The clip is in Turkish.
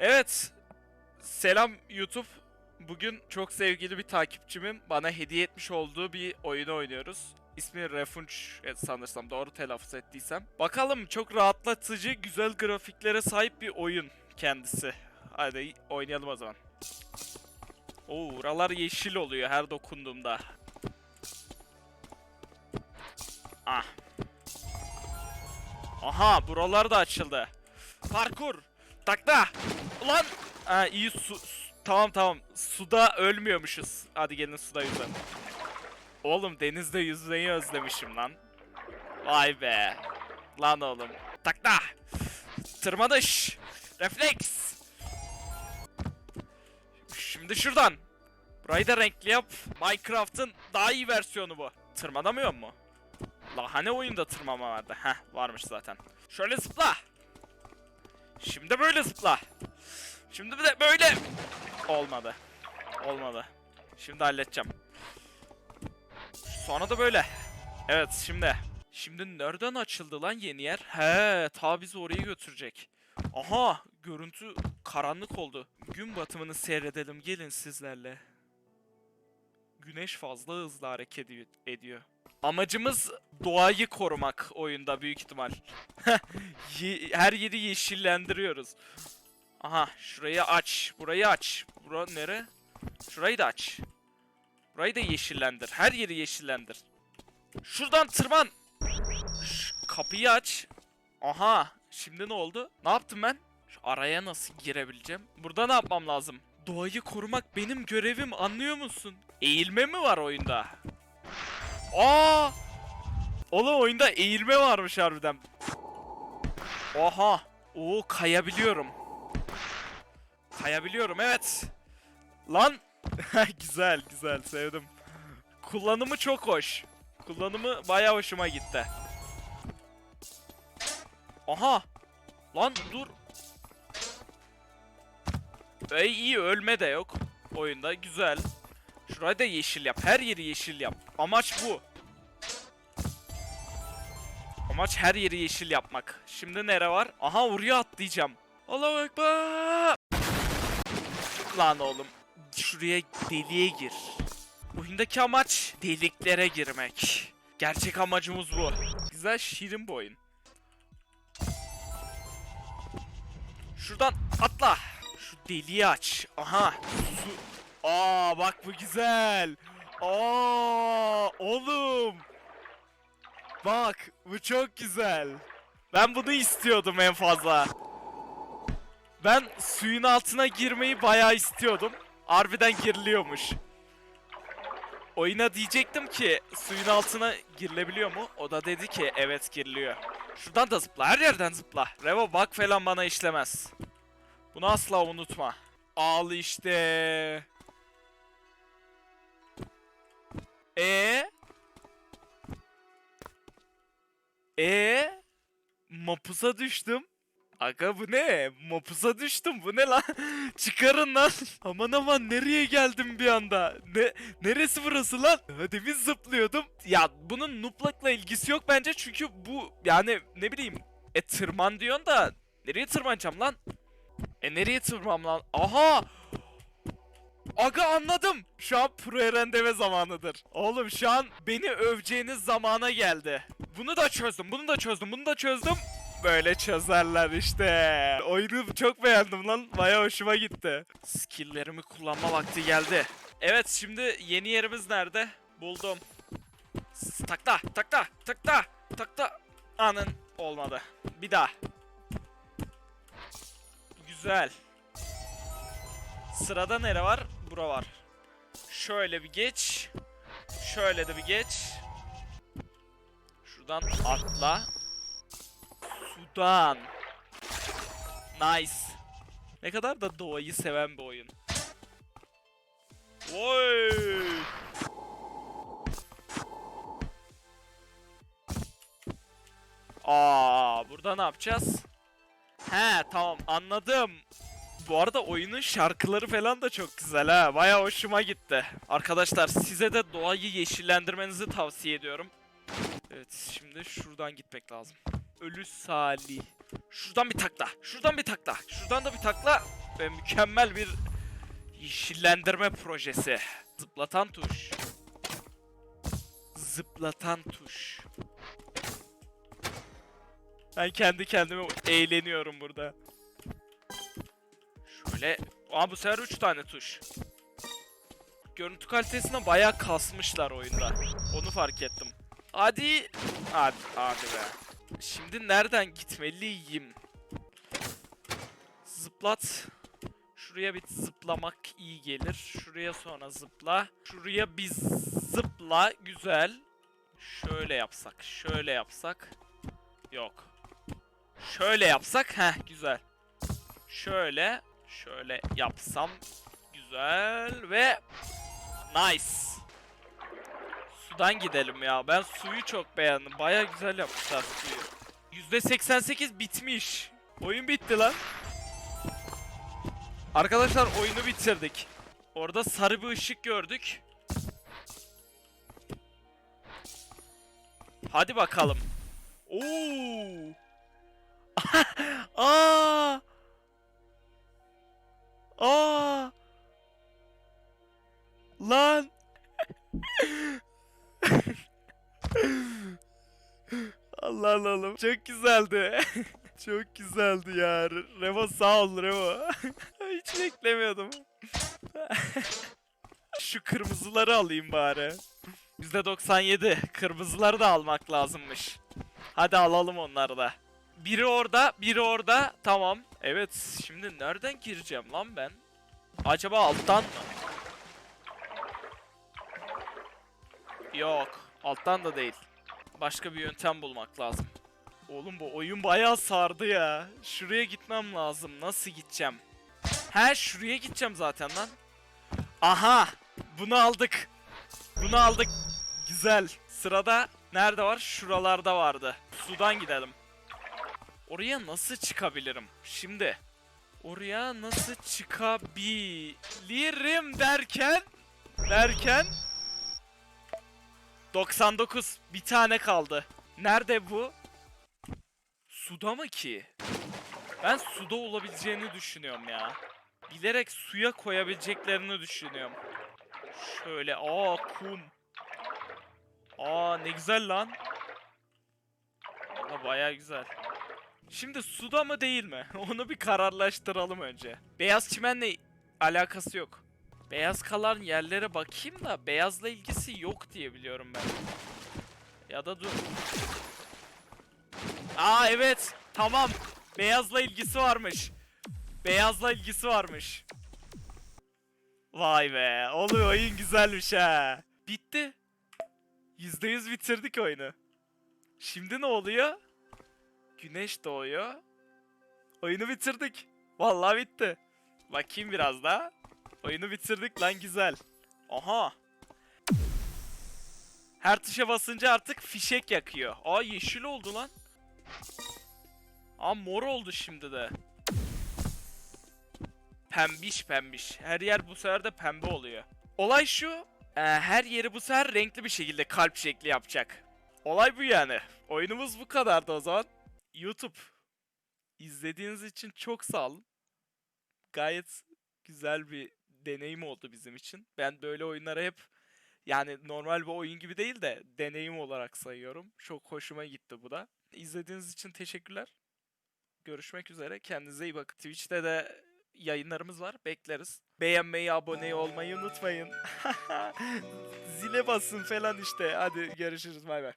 Evet. Selam YouTube. Bugün çok sevgili bir takipçimin bana hediye etmiş olduğu bir oyunu oynuyoruz. İsmi Refunch e, sanırsam doğru telaffuz ettiysem. Bakalım çok rahatlatıcı, güzel grafiklere sahip bir oyun kendisi. Hadi oynayalım o zaman. Oo, buralar yeşil oluyor her dokunduğumda. Ah. Aha, buralar da açıldı. Parkur. Takla. Ulan. Ha iyi su, su- Tamam tamam. Suda ölmüyormuşuz. Hadi gelin suda yüzelim. Oğlum denizde yüzmeyi özlemişim lan. Vay be. Lan oğlum. Takla. Tırmanış. Refleks. Şimdi şuradan. Burayı da renkli yap. Minecraft'ın daha iyi versiyonu bu. Tırmanamıyor mu? La hani oyunda tırmanma vardı? Heh varmış zaten. Şöyle zıpla. Şimdi böyle zıpla. Şimdi bir de böyle. Olmadı. Olmadı. Şimdi halledeceğim. Sonra da böyle. Evet şimdi. Şimdi nereden açıldı lan yeni yer? He, ta bizi oraya götürecek. Aha, görüntü karanlık oldu. Gün batımını seyredelim gelin sizlerle. Güneş fazla hızlı hareket edi- ediyor. Amacımız doğayı korumak oyunda büyük ihtimal. Her yeri yeşillendiriyoruz. Aha şurayı aç. Burayı aç. Bura nere? Şurayı da aç. Burayı da yeşillendir. Her yeri yeşillendir. Şuradan tırman. Şu kapıyı aç. Aha. Şimdi ne oldu? Ne yaptım ben? Şu araya nasıl girebileceğim? Burada ne yapmam lazım? Doğayı korumak benim görevim anlıyor musun? Eğilme mi var oyunda? Aa! Oğlum oyunda eğilme varmış harbiden. Oha. Oo kayabiliyorum. Kayabiliyorum evet. Lan. güzel güzel sevdim. Kullanımı çok hoş. Kullanımı bayağı hoşuma gitti. Aha. Lan dur. Ey iyi ölme de yok. Oyunda güzel. Şurayı da yeşil yap. Her yeri yeşil yap. Amaç bu. Amaç her yeri yeşil yapmak. Şimdi nere var? Aha oraya atlayacağım. Allahu Ekber. Lan oğlum. Şuraya deliğe gir. Oyundaki amaç deliklere girmek. Gerçek amacımız bu. Güzel şirin bu oyun. Şuradan atla. Şu deliği aç. Aha. Su. Aa bak bu güzel. Aa oğlum. Bak bu çok güzel. Ben bunu istiyordum en fazla. Ben suyun altına girmeyi bayağı istiyordum. Harbiden giriliyormuş. Oyuna diyecektim ki suyun altına girilebiliyor mu? O da dedi ki evet giriliyor. Şuradan da zıpla her yerden zıpla. Revo bak falan bana işlemez. Bunu asla unutma. Al işte. E E Mapusa düştüm. Aga bu ne? Mapusa düştüm. Bu ne lan? Çıkarın lan. Aman aman nereye geldim bir anda? Ne neresi burası lan? Hadi biz zıplıyordum. Ya bunun nuplakla ilgisi yok bence çünkü bu yani ne bileyim. E tırman diyorsun da nereye tırmanacağım lan? E nereye tırmam lan? Aha! Aga anladım. Şu an pro eren deme zamanıdır. Oğlum şu an beni öveceğiniz zamana geldi. Bunu da çözdüm, bunu da çözdüm, bunu da çözdüm. Böyle çözerler işte. Oyunu çok beğendim lan. Baya hoşuma gitti. Skill'lerimi kullanma vakti geldi. Evet şimdi yeni yerimiz nerede? Buldum. Takla, takla, takla, takla. Anın olmadı. Bir daha. Güzel. Sırada nere var? Bura var. Şöyle bir geç. Şöyle de bir geç. Şuradan atla. Sudan. Nice. Ne kadar da doğayı seven bir oyun. Oy. Aa, burada ne yapacağız? He tamam anladım. Bu arada oyunun şarkıları falan da çok güzel ha. Baya hoşuma gitti. Arkadaşlar size de doğayı yeşillendirmenizi tavsiye ediyorum. Evet şimdi şuradan gitmek lazım. Ölü Salih. Şuradan bir takla. Şuradan bir takla. Şuradan da bir takla. ve mükemmel bir yeşillendirme projesi. Zıplatan tuş. Zıplatan tuş. Ben kendi kendime eğleniyorum burada. Şöyle... Aa bu sefer 3 tane tuş. Görüntü kalitesine bayağı kasmışlar oyunda. Onu fark ettim. Hadi. Hadi, hadi be. Şimdi nereden gitmeliyim? Zıplat. Şuraya bir zıplamak iyi gelir. Şuraya sonra zıpla. Şuraya bir zıpla. Güzel. Şöyle yapsak. Şöyle yapsak. Yok. Şöyle yapsak. Heh güzel. Şöyle. Şöyle yapsam. Güzel ve nice. Sudan gidelim ya. Ben suyu çok beğendim. Baya güzel yapmışlar suyu. %88 bitmiş. Oyun bitti lan. Arkadaşlar oyunu bitirdik. Orada sarı bir ışık gördük. Hadi bakalım. Oo! Aa! Aa! Allah Allah çok güzeldi. çok güzeldi ya. Re- Revo sağ ol Revo. Hiç beklemiyordum. Şu kırmızıları alayım bari. %97. Kırmızıları da almak lazımmış. Hadi alalım onları da. Biri orada, biri orada. Tamam. Evet, şimdi nereden gireceğim lan ben? Acaba alttan mı? Yok, alttan da değil. Başka bir yöntem bulmak lazım. Oğlum bu oyun bayağı sardı ya. Şuraya gitmem lazım. Nasıl gideceğim? He şuraya gideceğim zaten lan. Aha! Bunu aldık. Bunu aldık. Güzel. Sırada nerede var? Şuralarda vardı. Sudan gidelim. Oraya nasıl çıkabilirim? Şimdi. Oraya nasıl çıkabilirim derken derken 99 bir tane kaldı. Nerede bu? Suda mı ki? Ben suda olabileceğini düşünüyorum ya. Bilerek suya koyabileceklerini düşünüyorum. Şöyle aa kum. Aa ne güzel lan. Valla baya güzel. Şimdi suda mı değil mi? Onu bir kararlaştıralım önce. Beyaz çimenle alakası yok. Beyaz kalan yerlere bakayım da beyazla ilgisi yok diye biliyorum ben. Ya da dur. Aa evet. Tamam. Beyazla ilgisi varmış. Beyazla ilgisi varmış. Vay be. Oğlum oyun güzelmiş ha. Bitti. %100 bitirdik oyunu. Şimdi ne oluyor? Güneş doğuyor. Oyunu bitirdik. Vallahi bitti. Bakayım biraz daha. Oyunu bitirdik lan güzel. Aha. Her tuşa basınca artık fişek yakıyor. Aa yeşil oldu lan. Aa mor oldu şimdi de. Pembiş pembiş. Her yer bu sefer de pembe oluyor. Olay şu. e, her yeri bu sefer renkli bir şekilde kalp şekli yapacak. Olay bu yani. Oyunumuz bu kadardı o zaman. YouTube. İzlediğiniz için çok sağ olun. Gayet güzel bir deneyim oldu bizim için. Ben böyle oyunları hep yani normal bir oyun gibi değil de deneyim olarak sayıyorum. Çok hoşuma gitti bu da. İzlediğiniz için teşekkürler. Görüşmek üzere. Kendinize iyi bakın. Twitch'te de yayınlarımız var. Bekleriz. Beğenmeyi, abone olmayı unutmayın. Zile basın falan işte. Hadi görüşürüz. Bay bay.